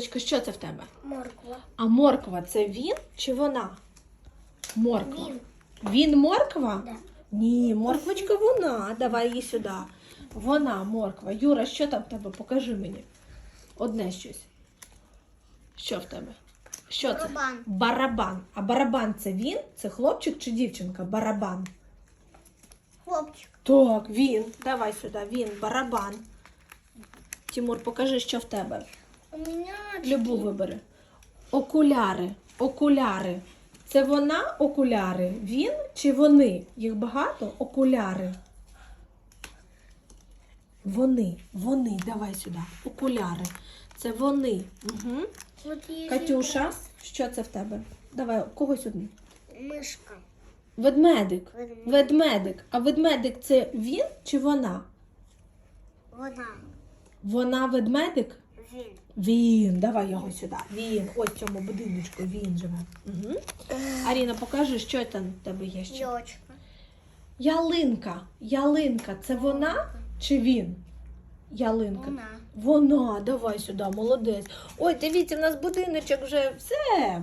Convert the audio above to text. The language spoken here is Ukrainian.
Що це в тебе? Морква. А морква це він чи вона? Морква. Він. Він морква? Да. Ні, морквочка вона. Давай її сюди. Вона морква. Юра, що там в тебе? Покажи мені. Одне щось. Що в тебе? Що це? Барабан. Барабан. А барабан це він? Це хлопчик чи дівчинка? Барабан. Хлопчик. Так, він. Давай сюди, він, барабан. Тимур, покажи, що в тебе. Меня Любу вибери. Окуляри. Окуляри. Це вона окуляри? Він чи вони? Їх багато? Окуляри. Вони. Вони. Давай сюди. Окуляри. Це вони. Угу. Катюша, що це в тебе? Давай, когось одну. Ведмедик. Ведмедик. Ведмедик. А ведмедик це він чи вона? Вона. Вона ведмедик? Він. Давай його сюди. Він, ось в цьому будиночку він живе. Угу. Аріна, покажи, що там в тебе є ще. Йочка. Ялинка. Ялинка, це вона чи він? Ялинка. Вона. Вона, давай сюди, молодець. Ой, дивіться, в нас будиночок вже все.